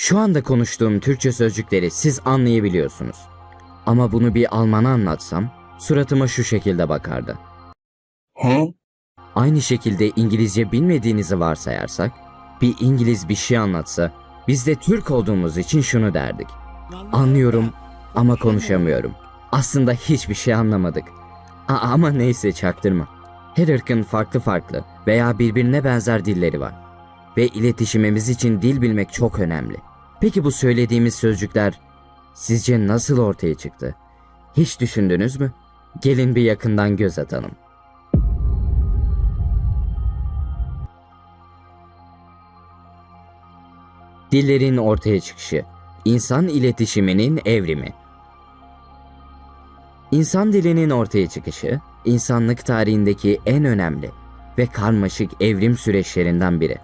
Şu anda konuştuğum Türkçe sözcükleri siz anlayabiliyorsunuz. Ama bunu bir Alman'a anlatsam suratıma şu şekilde bakardı. Ha? Aynı şekilde İngilizce bilmediğinizi varsayarsak, bir İngiliz bir şey anlatsa, biz de Türk olduğumuz için şunu derdik. Anlıyorum ama konuşamıyorum. Aslında hiçbir şey anlamadık. A- ama neyse çaktırma. Her ırkın farklı farklı veya birbirine benzer dilleri var. Ve iletişimimiz için dil bilmek çok önemli. Peki bu söylediğimiz sözcükler sizce nasıl ortaya çıktı? Hiç düşündünüz mü? Gelin bir yakından göz atalım. Dillerin ortaya çıkışı, insan iletişiminin evrimi. İnsan dilinin ortaya çıkışı, insanlık tarihindeki en önemli ve karmaşık evrim süreçlerinden biri.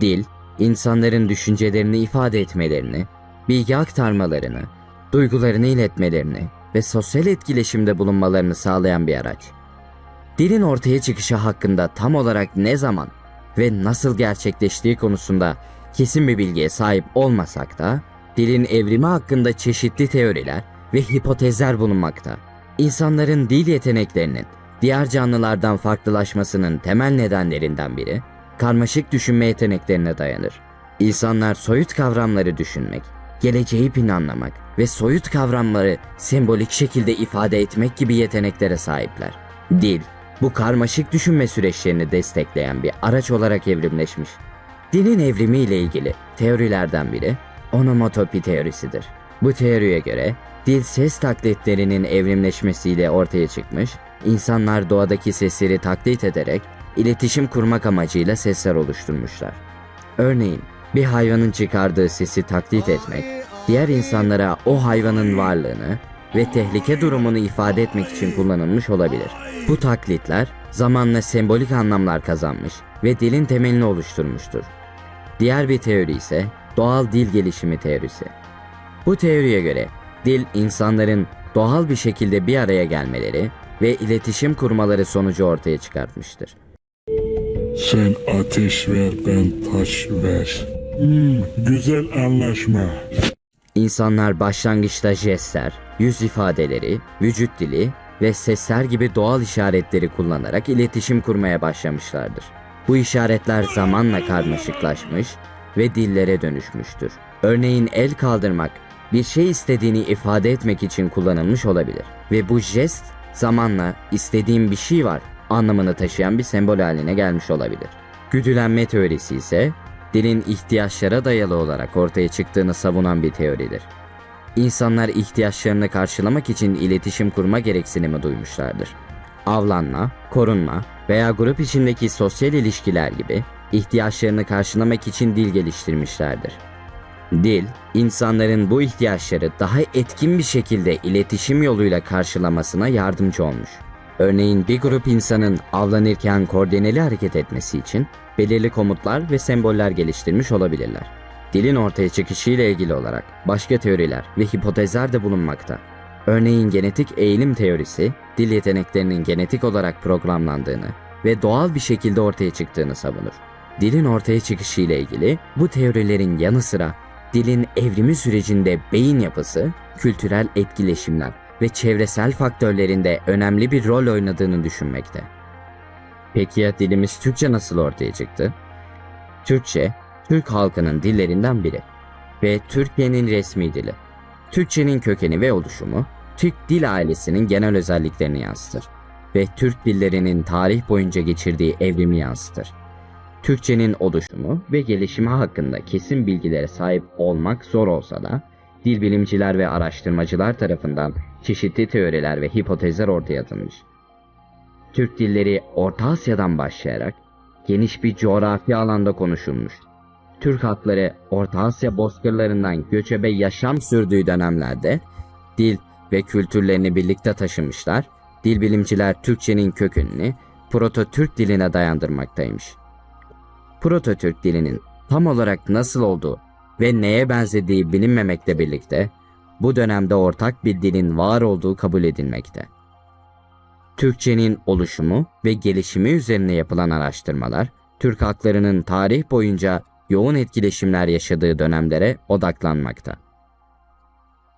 Dil, insanların düşüncelerini ifade etmelerini, bilgi aktarmalarını, duygularını iletmelerini ve sosyal etkileşimde bulunmalarını sağlayan bir araç. Dilin ortaya çıkışı hakkında tam olarak ne zaman ve nasıl gerçekleştiği konusunda kesin bir bilgiye sahip olmasak da dilin evrimi hakkında çeşitli teoriler ve hipotezler bulunmakta. İnsanların dil yeteneklerinin diğer canlılardan farklılaşmasının temel nedenlerinden biri karmaşık düşünme yeteneklerine dayanır. İnsanlar soyut kavramları düşünmek, geleceği planlamak ve soyut kavramları sembolik şekilde ifade etmek gibi yeteneklere sahipler. Dil, bu karmaşık düşünme süreçlerini destekleyen bir araç olarak evrimleşmiş. Dilin evrimi ile ilgili teorilerden biri onomotopi teorisidir. Bu teoriye göre dil ses taklitlerinin evrimleşmesiyle ortaya çıkmış, insanlar doğadaki sesleri taklit ederek iletişim kurmak amacıyla sesler oluşturmuşlar. Örneğin bir hayvanın çıkardığı sesi taklit etmek, diğer insanlara o hayvanın varlığını ve tehlike durumunu ifade etmek için kullanılmış olabilir. Bu taklitler zamanla sembolik anlamlar kazanmış ve dilin temelini oluşturmuştur. Diğer bir teori ise doğal dil gelişimi teorisi. Bu teoriye göre dil insanların doğal bir şekilde bir araya gelmeleri ve iletişim kurmaları sonucu ortaya çıkartmıştır. Sen ateş ver ben taş ver. Hmm, güzel anlaşma. İnsanlar başlangıçta jestler, yüz ifadeleri, vücut dili ve sesler gibi doğal işaretleri kullanarak iletişim kurmaya başlamışlardır. Bu işaretler zamanla karmaşıklaşmış ve dillere dönüşmüştür. Örneğin el kaldırmak bir şey istediğini ifade etmek için kullanılmış olabilir ve bu jest zamanla istediğim bir şey var anlamını taşıyan bir sembol haline gelmiş olabilir. Güdülenme teorisi ise dilin ihtiyaçlara dayalı olarak ortaya çıktığını savunan bir teoridir. İnsanlar ihtiyaçlarını karşılamak için iletişim kurma gereksinimi duymuşlardır. Avlanma, korunma veya grup içindeki sosyal ilişkiler gibi ihtiyaçlarını karşılamak için dil geliştirmişlerdir. Dil, insanların bu ihtiyaçları daha etkin bir şekilde iletişim yoluyla karşılamasına yardımcı olmuş. Örneğin bir grup insanın avlanırken koordineli hareket etmesi için belirli komutlar ve semboller geliştirmiş olabilirler. Dilin ortaya çıkışı ile ilgili olarak başka teoriler ve hipotezler de bulunmakta. Örneğin genetik eğilim teorisi, dil yeteneklerinin genetik olarak programlandığını ve doğal bir şekilde ortaya çıktığını savunur. Dilin ortaya çıkışı ile ilgili bu teorilerin yanı sıra dilin evrimi sürecinde beyin yapısı, kültürel etkileşimler ve çevresel faktörlerinde önemli bir rol oynadığını düşünmekte. Peki ya dilimiz Türkçe nasıl ortaya çıktı? Türkçe, Türk halkının dillerinden biri ve Türkiye'nin resmi dili. Türkçenin kökeni ve oluşumu, Türk dil ailesinin genel özelliklerini yansıtır ve Türk dillerinin tarih boyunca geçirdiği evrimi yansıtır. Türkçenin oluşumu ve gelişimi hakkında kesin bilgilere sahip olmak zor olsa da, dil bilimciler ve araştırmacılar tarafından çeşitli teoriler ve hipotezler ortaya atılmış. Türk dilleri Orta Asya'dan başlayarak geniş bir coğrafi alanda konuşulmuş. Türk halkları Orta Asya bozkırlarından göçebe yaşam sürdüğü dönemlerde dil ve kültürlerini birlikte taşımışlar. Dil bilimciler Türkçenin kökünü Proto-Türk diline dayandırmaktaymış. Proto-Türk dilinin tam olarak nasıl olduğu ve neye benzediği bilinmemekle birlikte bu dönemde ortak bir dilin var olduğu kabul edilmekte. Türkçenin oluşumu ve gelişimi üzerine yapılan araştırmalar, Türk halklarının tarih boyunca yoğun etkileşimler yaşadığı dönemlere odaklanmakta.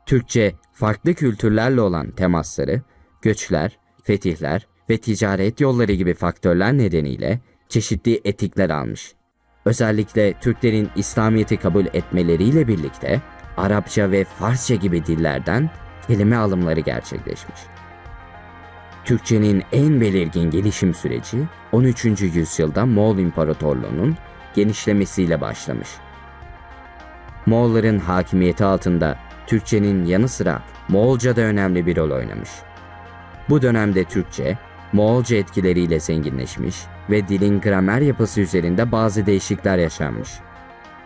Türkçe farklı kültürlerle olan temasları, göçler, fetihler ve ticaret yolları gibi faktörler nedeniyle çeşitli etikler almış. Özellikle Türklerin İslamiyet'i kabul etmeleriyle birlikte Arapça ve Farsça gibi dillerden kelime alımları gerçekleşmiş. Türkçenin en belirgin gelişim süreci 13. yüzyılda Moğol İmparatorluğu'nun genişlemesiyle başlamış. Moğolların hakimiyeti altında Türkçenin yanı sıra Moğolca da önemli bir rol oynamış. Bu dönemde Türkçe, Moğolca etkileriyle zenginleşmiş ve dilin gramer yapısı üzerinde bazı değişiklikler yaşanmış.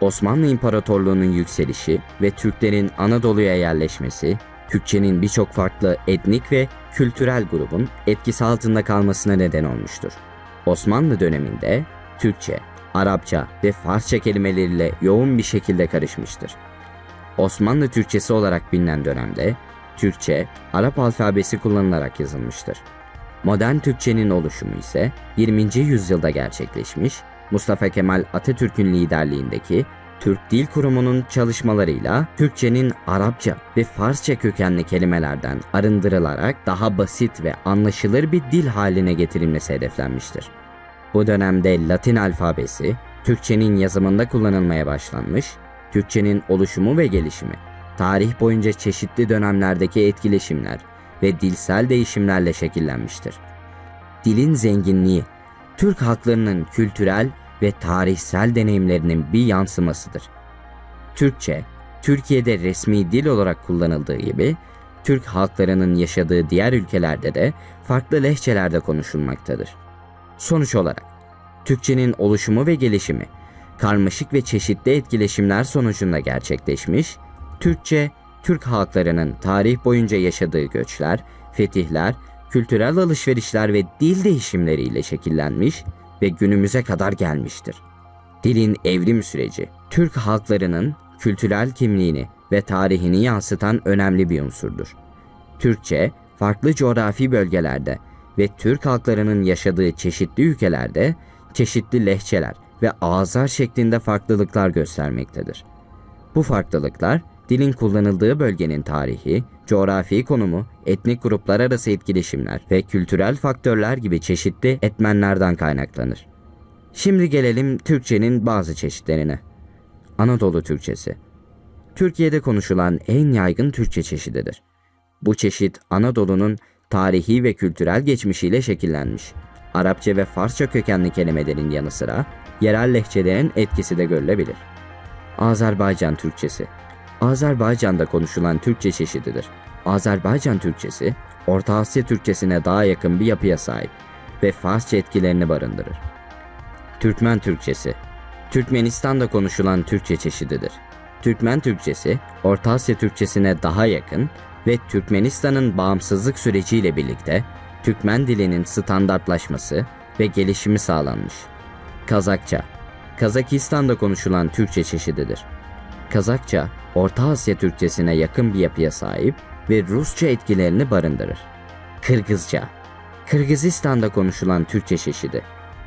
Osmanlı İmparatorluğu'nun yükselişi ve Türklerin Anadolu'ya yerleşmesi, Türkçenin birçok farklı etnik ve kültürel grubun etkisi altında kalmasına neden olmuştur. Osmanlı döneminde Türkçe, Arapça ve Farsça kelimeleriyle yoğun bir şekilde karışmıştır. Osmanlı Türkçesi olarak bilinen dönemde Türkçe, Arap alfabesi kullanılarak yazılmıştır. Modern Türkçenin oluşumu ise 20. yüzyılda gerçekleşmiş, Mustafa Kemal Atatürk'ün liderliğindeki Türk Dil Kurumu'nun çalışmalarıyla Türkçenin Arapça ve Farsça kökenli kelimelerden arındırılarak daha basit ve anlaşılır bir dil haline getirilmesi hedeflenmiştir. Bu dönemde Latin alfabesi Türkçenin yazımında kullanılmaya başlanmış, Türkçenin oluşumu ve gelişimi, tarih boyunca çeşitli dönemlerdeki etkileşimler ve dilsel değişimlerle şekillenmiştir. Dilin zenginliği, Türk halklarının kültürel ve tarihsel deneyimlerinin bir yansımasıdır. Türkçe, Türkiye'de resmi dil olarak kullanıldığı gibi, Türk halklarının yaşadığı diğer ülkelerde de farklı lehçelerde konuşulmaktadır. Sonuç olarak, Türkçenin oluşumu ve gelişimi, karmaşık ve çeşitli etkileşimler sonucunda gerçekleşmiş, Türkçe, Türk halklarının tarih boyunca yaşadığı göçler, fetihler, kültürel alışverişler ve dil değişimleriyle şekillenmiş ve günümüze kadar gelmiştir. Dilin evrim süreci, Türk halklarının kültürel kimliğini ve tarihini yansıtan önemli bir unsurdur. Türkçe, farklı coğrafi bölgelerde ve Türk halklarının yaşadığı çeşitli ülkelerde çeşitli lehçeler ve ağızlar şeklinde farklılıklar göstermektedir. Bu farklılıklar dilin kullanıldığı bölgenin tarihi, coğrafi konumu, etnik gruplar arası etkileşimler ve kültürel faktörler gibi çeşitli etmenlerden kaynaklanır. Şimdi gelelim Türkçenin bazı çeşitlerine. Anadolu Türkçesi. Türkiye'de konuşulan en yaygın Türkçe çeşididir. Bu çeşit Anadolu'nun tarihi ve kültürel geçmişiyle şekillenmiş. Arapça ve Farsça kökenli kelimelerin yanı sıra yerel lehçelerin etkisi de görülebilir. Azerbaycan Türkçesi Azerbaycan'da konuşulan Türkçe çeşididir. Azerbaycan Türkçesi, Orta Asya Türkçesine daha yakın bir yapıya sahip ve Farsça etkilerini barındırır. Türkmen Türkçesi Türkmenistan'da konuşulan Türkçe çeşididir. Türkmen Türkçesi, Orta Asya Türkçesine daha yakın ve Türkmenistan'ın bağımsızlık süreciyle birlikte Türkmen dilinin standartlaşması ve gelişimi sağlanmış. Kazakça Kazakistan'da konuşulan Türkçe çeşididir. Kazakça, Orta Asya Türkçesine yakın bir yapıya sahip ve Rusça etkilerini barındırır. Kırgızca Kırgızistan'da konuşulan Türkçe çeşidi.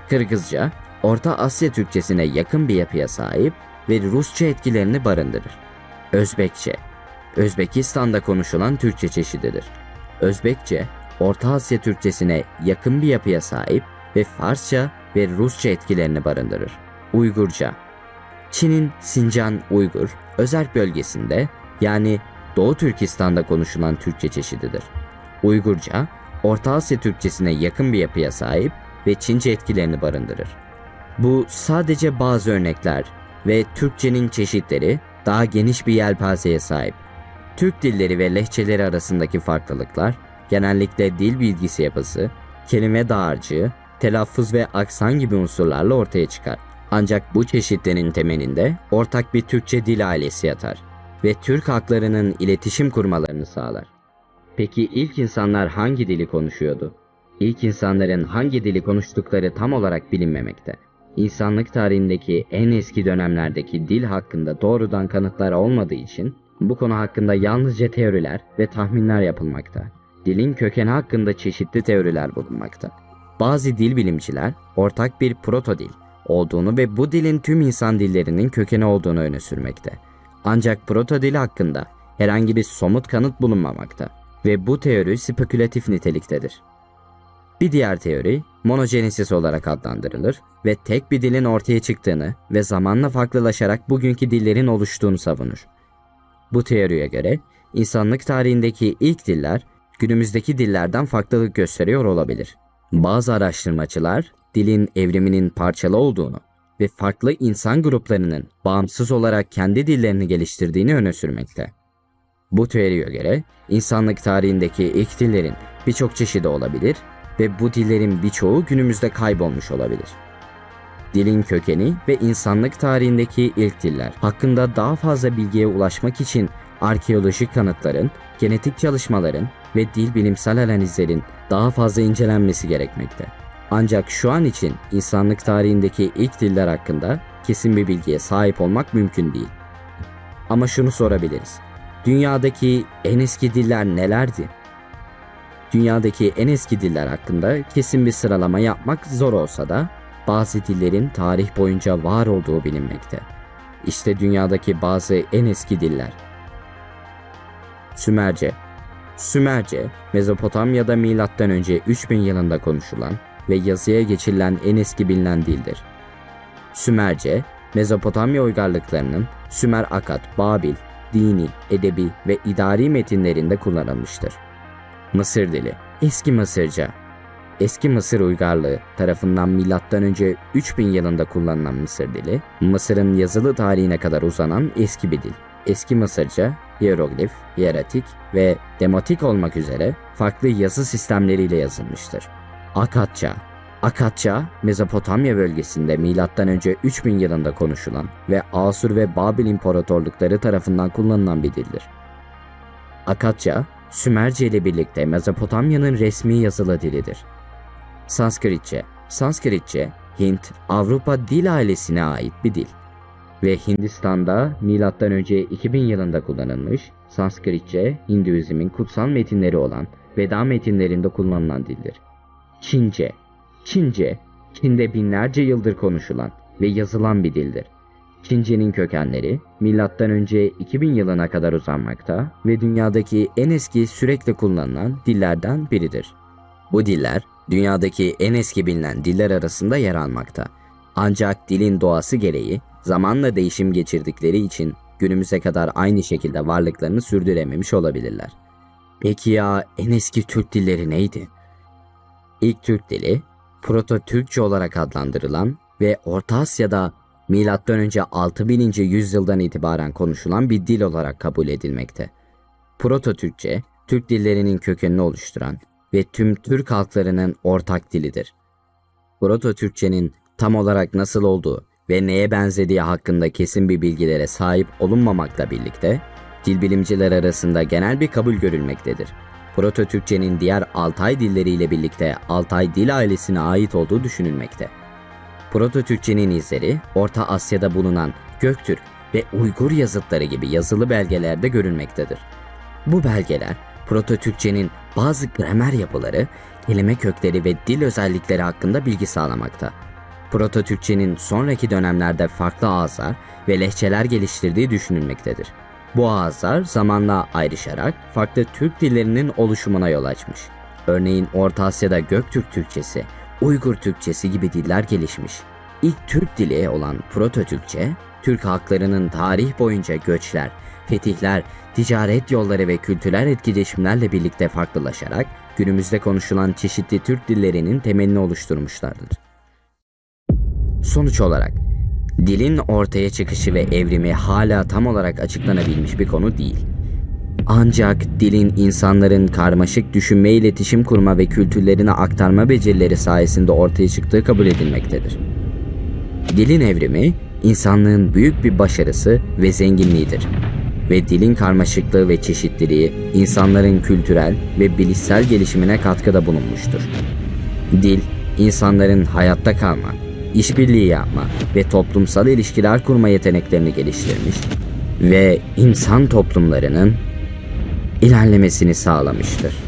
Kırgızca, Orta Asya Türkçesine yakın bir yapıya sahip ve Rusça etkilerini barındırır. Özbekçe Özbekistan'da konuşulan Türkçe çeşididir. Özbekçe, Orta Asya Türkçesine yakın bir yapıya sahip ve Farsça ve Rusça etkilerini barındırır. Uygurca Çin'in Sincan Uygur özerk bölgesinde yani Doğu Türkistan'da konuşulan Türkçe çeşididir. Uygurca, Orta Asya Türkçesine yakın bir yapıya sahip ve Çince etkilerini barındırır. Bu sadece bazı örnekler ve Türkçenin çeşitleri daha geniş bir yelpazeye sahip. Türk dilleri ve lehçeleri arasındaki farklılıklar genellikle dil bilgisi yapısı, kelime dağarcığı, telaffuz ve aksan gibi unsurlarla ortaya çıkar. Ancak bu çeşitlerin temelinde ortak bir Türkçe dil ailesi yatar ve Türk halklarının iletişim kurmalarını sağlar. Peki ilk insanlar hangi dili konuşuyordu? İlk insanların hangi dili konuştukları tam olarak bilinmemekte. İnsanlık tarihindeki en eski dönemlerdeki dil hakkında doğrudan kanıtlar olmadığı için bu konu hakkında yalnızca teoriler ve tahminler yapılmakta. Dilin kökeni hakkında çeşitli teoriler bulunmakta. Bazı dil bilimciler ortak bir proto dil, olduğunu ve bu dilin tüm insan dillerinin kökeni olduğunu öne sürmekte. Ancak proto dil hakkında herhangi bir somut kanıt bulunmamakta ve bu teori spekülatif niteliktedir. Bir diğer teori monojenesis olarak adlandırılır ve tek bir dilin ortaya çıktığını ve zamanla farklılaşarak bugünkü dillerin oluştuğunu savunur. Bu teoriye göre insanlık tarihindeki ilk diller günümüzdeki dillerden farklılık gösteriyor olabilir. Bazı araştırmacılar dilin evriminin parçalı olduğunu ve farklı insan gruplarının bağımsız olarak kendi dillerini geliştirdiğini öne sürmekte. Bu teoriye göre insanlık tarihindeki ilk dillerin birçok çeşidi olabilir ve bu dillerin birçoğu günümüzde kaybolmuş olabilir. Dilin kökeni ve insanlık tarihindeki ilk diller hakkında daha fazla bilgiye ulaşmak için arkeolojik kanıtların, genetik çalışmaların ve dil bilimsel analizlerin daha fazla incelenmesi gerekmekte. Ancak şu an için insanlık tarihindeki ilk diller hakkında kesin bir bilgiye sahip olmak mümkün değil. Ama şunu sorabiliriz. Dünyadaki en eski diller nelerdi? Dünyadaki en eski diller hakkında kesin bir sıralama yapmak zor olsa da bazı dillerin tarih boyunca var olduğu bilinmekte. İşte dünyadaki bazı en eski diller. Sümerce Sümerce, Mezopotamya'da önce 3000 yılında konuşulan ve yazıya geçirilen en eski bilinen dildir. Sümerce, Mezopotamya uygarlıklarının Sümer Akad, Babil, dini, edebi ve idari metinlerinde kullanılmıştır. Mısır dili, Eski Mısırca, Eski Mısır uygarlığı tarafından önce 3000 yılında kullanılan Mısır dili, Mısır'ın yazılı tarihine kadar uzanan eski bir dil. Eski Mısırca, hieroglif, hieratik ve demotik olmak üzere farklı yazı sistemleriyle yazılmıştır. Akatça Akatça, Mezopotamya bölgesinde önce 3000 yılında konuşulan ve Asur ve Babil imparatorlukları tarafından kullanılan bir dildir. Akatça, Sümerce ile birlikte Mezopotamya'nın resmi yazılı dilidir. Sanskritçe, Sanskritçe, Hint, Avrupa dil ailesine ait bir dil ve Hindistan'da önce 2000 yılında kullanılmış Sanskritçe, Hinduizmin kutsal metinleri olan Veda metinlerinde kullanılan dildir. Çince, Çince, Çin'de binlerce yıldır konuşulan ve yazılan bir dildir. Çince'nin kökenleri milattan önce 2000 yılına kadar uzanmakta ve dünyadaki en eski sürekli kullanılan dillerden biridir. Bu diller dünyadaki en eski bilinen diller arasında yer almakta. Ancak dilin doğası gereği zamanla değişim geçirdikleri için günümüze kadar aynı şekilde varlıklarını sürdürememiş olabilirler. Peki ya en eski Türk dilleri neydi? İlk Türk dili Proto-Türkçe olarak adlandırılan ve Orta Asya'da M.Ö. 6000. yüzyıldan itibaren konuşulan bir dil olarak kabul edilmekte. Proto-Türkçe, Türk dillerinin kökenini oluşturan ve tüm Türk halklarının ortak dilidir. Proto-Türkçenin tam olarak nasıl olduğu ve neye benzediği hakkında kesin bir bilgilere sahip olunmamakla birlikte, dil bilimciler arasında genel bir kabul görülmektedir. Proto-Türkçenin diğer Altay dilleriyle birlikte Altay dil ailesine ait olduğu düşünülmekte. Proto-Türkçenin izleri Orta Asya'da bulunan Göktürk ve Uygur yazıtları gibi yazılı belgelerde görülmektedir. Bu belgeler Proto-Türkçenin bazı gramer yapıları, kelime kökleri ve dil özellikleri hakkında bilgi sağlamakta. Proto-Türkçenin sonraki dönemlerde farklı ağızlar ve lehçeler geliştirdiği düşünülmektedir. Bu ağızlar zamanla ayrışarak farklı Türk dillerinin oluşumuna yol açmış. Örneğin Orta Asya'da Göktürk Türkçesi, Uygur Türkçesi gibi diller gelişmiş. İlk Türk dili olan Proto-Türkçe, Türk halklarının tarih boyunca göçler, fetihler, ticaret yolları ve kültürel etkileşimlerle birlikte farklılaşarak günümüzde konuşulan çeşitli Türk dillerinin temelini oluşturmuşlardır. Sonuç olarak dilin ortaya çıkışı ve evrimi hala tam olarak açıklanabilmiş bir konu değil. Ancak dilin insanların karmaşık düşünme, iletişim kurma ve kültürlerini aktarma becerileri sayesinde ortaya çıktığı kabul edilmektedir. Dilin evrimi insanlığın büyük bir başarısı ve zenginliğidir. Ve dilin karmaşıklığı ve çeşitliliği insanların kültürel ve bilişsel gelişimine katkıda bulunmuştur. Dil, insanların hayatta kalma, işbirliği yapma ve toplumsal ilişkiler kurma yeteneklerini geliştirmiş ve insan toplumlarının ilerlemesini sağlamıştır.